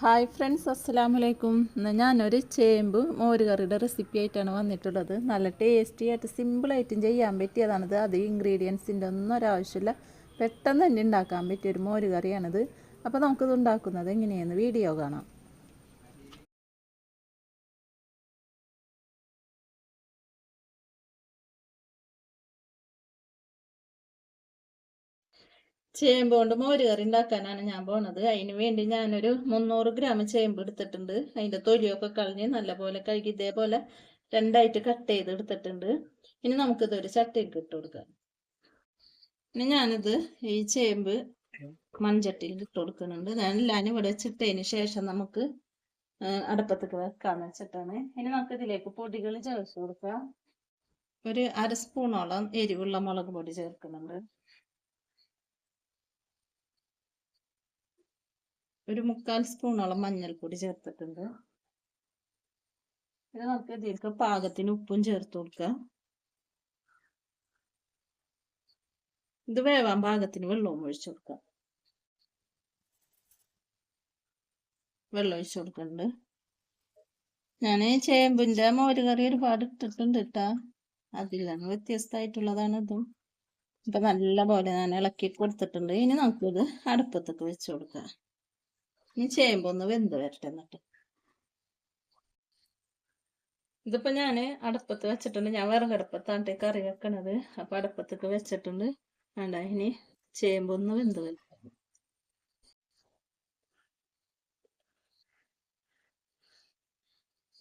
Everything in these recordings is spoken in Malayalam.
ഹായ് ഫ്രണ്ട്സ് അസ്സലാമു അലൈക്കും ഇന്ന് ഞാനൊരു ചേമ്പ് മോര് കറിയുടെ റെസിപ്പി ആയിട്ടാണ് വന്നിട്ടുള്ളത്. നല്ല ടേസ്റ്റി ആയിട്ട് സിമ്പിളായിട്ടും ചെയ്യാൻ പറ്റിയതാണിത്. അത് ഇൻഗ്രീഡിയൻസിന്റെ ഒന്നും ഒരാവശ്യമില്ല പെട്ടെന്ന് തന്നെ ഉണ്ടാക്കാൻ പറ്റിയ ഒരു മോര് കറിയാണിത് അപ്പോൾ നമുക്കിത് ഉണ്ടാക്കുന്നത് എങ്ങനെയെന്ന് വീഡിയോ കാണാം. ചേമ്പ് കൊണ്ട് മോരുകറി ഉണ്ടാക്കാനാണ് ഞാൻ പോണത്. അതിന് വേണ്ടി ഞാനൊരു മുന്നൂറ് ഗ്രാം ചേമ്പ് എടുത്തിട്ടുണ്ട്. അതിന്റെ തൊലിയൊക്കെ കളഞ്ഞ് നല്ലപോലെ കഴുകി ഇതേപോലെ രണ്ടായിട്ട് കട്ട് ചെയ്ത് എടുത്തിട്ടുണ്ട്. ഇനി നമുക്കിതൊരു ചട്ടിക്ക് ഇട്ട് കൊടുക്കാം. ഇനി ഞാനിത് ഈ ചേമ്പ് മൺചട്ടിയിൽ ഇട്ട് കൊടുക്കുന്നുണ്ട്. ഞാനെല്ലാം ഇവിടെ ചിട്ടതിന് ശേഷം നമുക്ക് അടുപ്പത്തേക്ക് വെക്കാന്ന് വെച്ചിട്ടാണ്. ഇനി നമുക്ക് ഇതിലേക്ക് പൊടികൾ ചേർത്ത് കൊടുക്കാം. ഒരു അര സ്പൂണോളം എരിവുള്ള മുളക് പൊടി ചേർക്കുന്നുണ്ട്. ഒരു മുക്കാൽ സ്പൂണോളം മഞ്ഞൾപ്പൊടി ചേർത്തിട്ടുണ്ട്. ഇത് നമുക്ക് ഇതിലേക്ക് പാകത്തിന് ഉപ്പും ചേർത്ത് കൊടുക്കാം. ഇത് വേവാൻ പാകത്തിന് വെള്ളവും ഒഴിച്ചു കൊടുക്കാം. വെള്ളം ഒഴിച്ചു കൊടുക്കുന്നുണ്ട് ഞാൻ ചേമ്പിന്റെ മോര് കറി ഒരുപാട് ഇട്ടിട്ടുണ്ട് കേട്ടാ അതിലാണ് വ്യത്യസ്തമായിട്ടുള്ളതാണ് ഇതും. ഇപ്പൊ നല്ല പോലെ ഞാൻ ഇളക്കി കൊടുത്തിട്ടുണ്ട്. ഇനി നമുക്കിത് അടുപ്പത്തൊക്കെ വെച്ച് കൊടുക്കാം. ഇനി ചേമ്പൊന്ന് വെന്ത് വരട്ടെ എന്നിട്ട്. ഇതിപ്പോ ഞാൻ അടുപ്പത്ത് വെച്ചിട്ടുണ്ട്. ഞാൻ വിറകടുപ്പത്താണ് കറി വെക്കണത്. അപ്പൊ അടുപ്പത്തേക്ക് വെച്ചിട്ടുണ്ട്. വേണ്ട ഇനി ചേമ്പൊന്ന് വെന്ത് വരും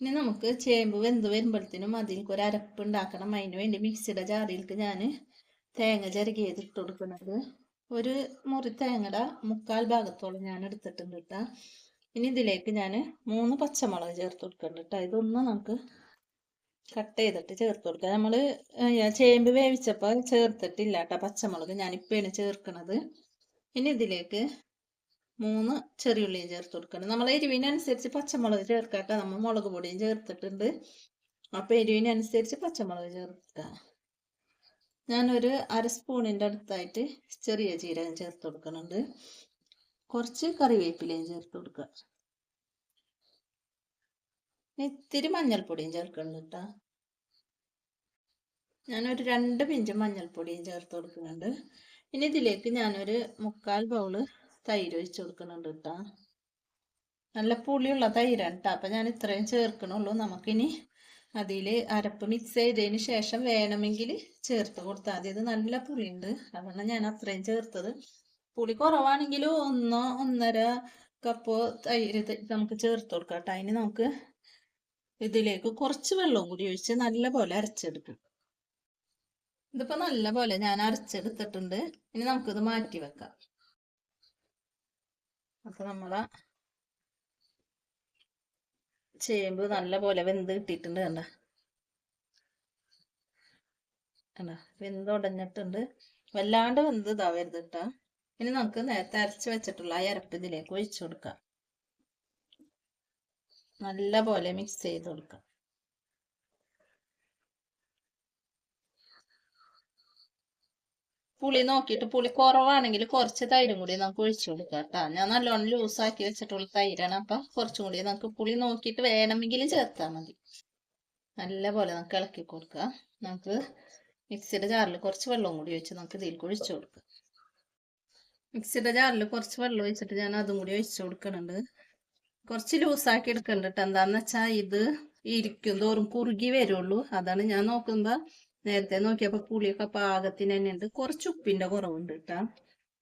ഇനി നമുക്ക് ചേമ്പ് വെന്ത് വരുമ്പോഴത്തേനും അതിലേക്ക് ഒരു അരപ്പ് ഉണ്ടാക്കണം. അതിന് വേണ്ടി മിക്സിയുടെ ജാറിലേക്ക് ഞാൻ തേങ്ങ ചിരകിയത് ഇട്ട് കൊടുക്കുന്നത് ഒരു മുറി തേങ്ങയുടെ മുക്കാൽ ഭാഗത്തോളം ഞാൻ എടുത്തിട്ടുണ്ട് കേട്ടോ ഇനി ഇതിലേക്ക് ഞാൻ മൂന്ന് പച്ചമുളക് ചേർത്ത് കൊടുക്കുന്നുണ്ട് കേട്ടോ ഇതൊന്നും നമുക്ക് കട്ട് ചെയ്തിട്ട് ചേർത്ത് കൊടുക്കാം. നമ്മൾ ചേമ്പ് വേവിച്ചപ്പോൾ ചേർത്തിട്ടില്ല കേട്ടോ പച്ചമുളക്. ഞാനിപ്പോഴാണ് ചേർക്കണത്. ഇനി ഇതിലേക്ക് മൂന്ന് ചെറിയുള്ളിയും ചേർത്ത് കൊടുക്കണം നമ്മൾ എരിവിനനുസരിച്ച് പച്ചമുളക് ചേർക്കാട്ടോ നമ്മൾ മുളക് പൊടിയും ചേർത്തിട്ടുണ്ട്. അപ്പോൾ എരിവിനനുസരിച്ച് പച്ചമുളക് ചേർക്കുക ഞാനൊരു അര സ്പൂണിന്റെ അടുത്തായിട്ട് ചെറിയ ജീരകം ചേർത്ത് കൊടുക്കുന്നുണ്ട്. കുറച്ച് കറിവേപ്പിലയും ചേർത്ത് കൊടുക്കുക. ഇത്തിരി മഞ്ഞൾപ്പൊടിയും ചേർക്കുന്നുണ്ട് കേട്ടോ. ഞാനൊരു രണ്ട് പിഞ്ച് മഞ്ഞൾപ്പൊടിയും ചേർത്ത് കൊടുക്കുന്നുണ്ട്. ഇനി ഇതിലേക്ക് ഞാനൊരു മുക്കാൽ ബൗൾ തൈര് ഒഴിച്ച് കൊടുക്കുന്നുണ്ട് കേട്ടോ. നല്ല പുളിയുള്ള തൈരാണ് കേട്ടോ. അപ്പം ഞാൻ ഇത്രയും ചേർക്കണുള്ളൂ. നമുക്കിനി അതിൽ അരപ്പ് മിക്സ് ചെയ്തതിന് ശേഷം വേണമെങ്കിൽ ചേർത്ത് കൊടുത്താൽ മതി ഇത് നല്ല പുളിയുണ്ട്. അതാണ് ഞാൻ അത്രയും ചേർത്തത്. പുളി കുറവാണെങ്കിൽ ഒന്നോ ഒന്നര കപ്പോ തൈര് നമുക്ക് ചേർത്ത് കൊടുക്കാം കേട്ടോ. അതിന് നമുക്ക് ഇതിലേക്ക് കുറച്ച് വെള്ളവും കൂടി ഒഴിച്ച് നല്ല പോലെ അരച്ചെടുക്കും. ഇതിപ്പോ നല്ല പോലെ ഞാൻ അരച്ചെടുത്തിട്ടുണ്ട്. ഇനി നമുക്കിത് മാറ്റി വെക്കാം. അപ്പൊ നമ്മളെ ചേമ്പ് നല്ല പോലെ വെന്ത് കിട്ടിയിട്ടുണ്ട് കണ്ട. കണ്ട വെന്ത് ഉടഞ്ഞിട്ടുണ്ട്. വല്ലാണ്ട് വെന്ത് ഇതാവരുത് കേട്ടോ ഇനി നമുക്ക് നേരത്തെ അരച്ച് വെച്ചിട്ടുള്ള ആ അരപ്പ് ഇതിലേക്ക് ഒഴിച്ചു കൊടുക്കാം. നല്ല പോലെ മിക്സ് ചെയ്ത് കൊടുക്കാം. പുളി നോക്കിയിട്ട് പുളി കുറവാണെങ്കിൽ കുറച്ച് തൈരും കൂടി നമുക്ക് ഒഴിച്ചു കൊടുക്കാം കേട്ടോ. ഞാൻ നല്ലോണം ലൂസാക്കി വെച്ചിട്ടുള്ള തൈരാണ്. അപ്പൊ കുറച്ചും കൂടി നമുക്ക് പുളി നോക്കിയിട്ട് വേണമെങ്കിൽ ചേർത്താൽ മതി. നല്ലപോലെ നമുക്ക് ഇളക്കി കൊടുക്കുക നമുക്ക് മിക്സിയുടെ ജാറിൽ കുറച്ച് വെള്ളവും കൂടി ഒഴിച്ച് നമുക്ക് ഇതിൽ ഒഴിച്ചു കൊടുക്കുക മിക്സിയുടെ ജാറിൽ കുറച്ച് വെള്ളം ഒഴിച്ചിട്ട് ഞാൻ അതും കൂടി ഒഴിച്ചു കൊടുക്കുന്നുണ്ട്. കുറച്ച് ലൂസാക്കി എടുക്കുന്നുണ്ട് എന്താന്ന് വെച്ചാൽ ഇത് ഇരിക്കും തോറും കുറുകി വരുള്ളൂ. അതാണ് ഞാൻ നോക്കുമ്പോൾ നേരത്തെ നോക്കിയപ്പോൾ പുളിയൊക്കെ പാകത്തിന് തന്നെ ഉണ്ട് കുറച്ച് ഉപ്പിന്റെ കുറവുണ്ട് കേട്ടോ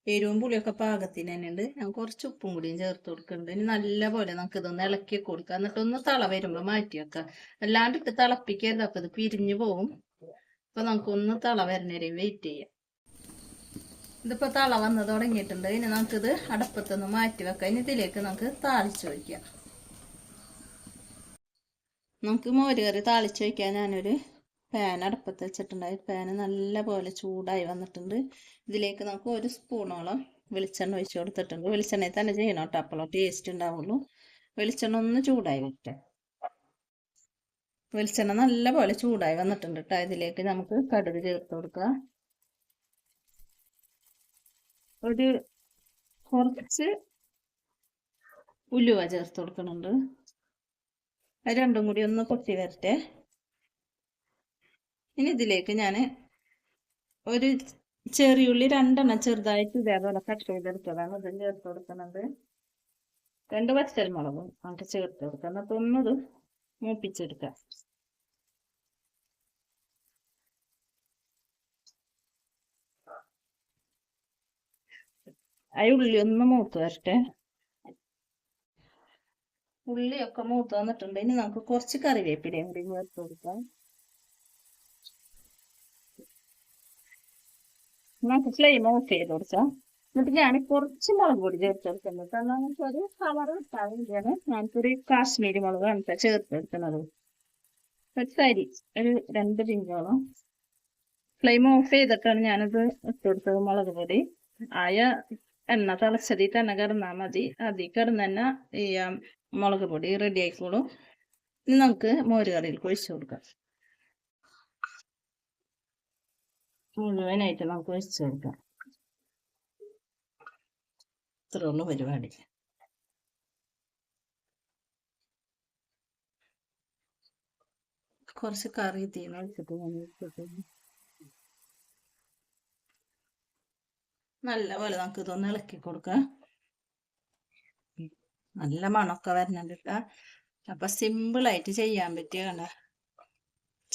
എരിവും പുളിയൊക്കെ പാകത്തിന് തന്നെ ഉണ്ട് ഞാൻ കുറച്ച് ഉപ്പും കൂടിയും ചേർത്ത് കൊടുക്കുന്നുണ്ട്. ഇനി നല്ല പോലെ നമുക്ക് ഇതൊന്ന് ഇളക്കി കൊടുക്കാം. എന്നിട്ട് ഒന്ന് തള വരുമ്പോൾ മാറ്റി വെക്കാം. അല്ലാണ്ട് ഇട്ട് തിളപ്പിക്കരുത്. അപ്പം ഇത് പിരിഞ്ഞു പോവും അപ്പം നമുക്കൊന്ന് തള വരുന്നവരെ വെയിറ്റ് ചെയ്യാം. ഇതിപ്പോൾ തള വന്ന് തുടങ്ങിയിട്ടുണ്ട്. ഇനി നമുക്കിത് അടപ്പത്തൊന്ന് മാറ്റി വെക്കാം. ഇനി ഇതിലേക്ക് നമുക്ക് താളിച്ചു വയ്ക്കാം നമുക്ക് മോര് കറി താളിച്ചു വയ്ക്കാൻ ഞാനൊരു പാൻ അടുപ്പത്ത് വെച്ചിട്ടുണ്ടായി പാൻ നല്ല പോലെ ചൂടായി വന്നിട്ടുണ്ട്. ഇതിലേക്ക് നമുക്ക് ഒരു സ്പൂണോളം വെളിച്ചെണ്ണ ഒഴിച്ച് കൊടുത്തിട്ടുണ്ട്. വെളിച്ചെണ്ണയിൽ തന്നെ ചെയ്യണം കേട്ടോ. അപ്പോൾ ടേസ്റ്റ് ഉണ്ടാവുള്ളൂ. വെളിച്ചെണ്ണ ഒന്ന് ചൂടായി വരട്ടെ. വെളിച്ചെണ്ണ നല്ല പോലെ ചൂടായി വന്നിട്ടുണ്ട് കേട്ടോ. ഇതിലേക്ക് നമുക്ക് കടുക് ചേർത്ത് കൊടുക്കുക ഒരു കുറച്ച് ഉലുവ ചേർത്ത് കൊടുക്കുന്നുണ്ട്. രണ്ടും കൂടി ഒന്ന് പൊട്ടി വരട്ടെ. ഇനി ഇതിലേക്ക് ഞാൻ ഒരു ചെറിയുള്ളി രണ്ടെണ്ണം ചെറുതായിട്ട് ഇതേപോലെ കട്ട് ചെയ്തെടുത്തതാണ്. ഇതും ചേർത്ത് കൊടുക്കുന്നത് രണ്ട് പച്ചമുളകും നമുക്ക് ചേർത്ത് കൊടുക്കാം എന്നിട്ട് ഒന്നത് മൂപ്പിച്ചെടുക്കാം. ആ ഉള്ളി ഒന്ന് മൂത്ത് വരട്ടെ. ഉള്ളിയൊക്കെ മൂത്ത് വന്നിട്ടുണ്ട്. ഇനി നമുക്ക് കുറച്ച് കറിവേപ്പിലയും കൂടി ചേർത്ത് കൊടുക്കാം. നമുക്ക് ഫ്ലെയിം ഓഫ് ചെയ്ത് കൊടുക്കാം. എന്നിട്ട് ഞാൻ കുറച്ച് മുളക് പൊടി ചേർത്ത് കൊടുക്കുന്നത് എന്താണെന്ന് വെച്ചാൽ ഒരു കളർ കിട്ടാൻ വേണ്ടിയാണ് ഞാനിപ്പൊരു കാശ്മീരി മുളകാണ് ചേർത്ത് കൊടുക്കുന്നത്. ഒരു സരി ഒരു രണ്ട് പിഞ്ചോളം. ഫ്ലെയിം ഓഫ് ചെയ്തിട്ടാണ് ഞാനത് ഇട്ട് കൊടുത്തത് മുളക് പൊടി. ആയ എണ്ണ തിളച്ചതിൽ തന്നെ കിടന്നാൽ മതി. അതിൽ കിടന്ന് തന്നെ ഈ മുളക് പൊടി റെഡി ആയിക്കോളും. നമുക്ക് മോരുകറിയിൽ ഒഴിച്ചു കൊടുക്കാം. മുഴുവനായിട്ട് നമുക്ക് ഒഴിച്ചു കൊടുക്കാം. ഇത്രയുള്ള പരിപാടി. കുറച്ച് കറി തീന വെച്ചിട്ട് നല്ല പോലെ നമുക്ക് ഇതൊന്ന് ഇളക്കി കൊടുക്കാം. നല്ല മണമൊക്കെ വരുന്നുണ്ട് കേട്ടോ അപ്പൊ സിമ്പിളായിട്ട് ചെയ്യാൻ പറ്റിയ കണ്ട?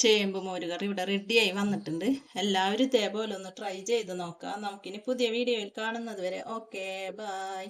ചേമ്പ് മോര് കറി ഇവിടെ റെഡിയായി വന്നിട്ടുണ്ട്. എല്ലാവരും ഇതേപോലെ ഒന്ന് ട്രൈ ചെയ്ത് നോക്കാം. നമുക്കിനി പുതിയ വീഡിയോയിൽ കാണുന്നത് വരെ. Okay bye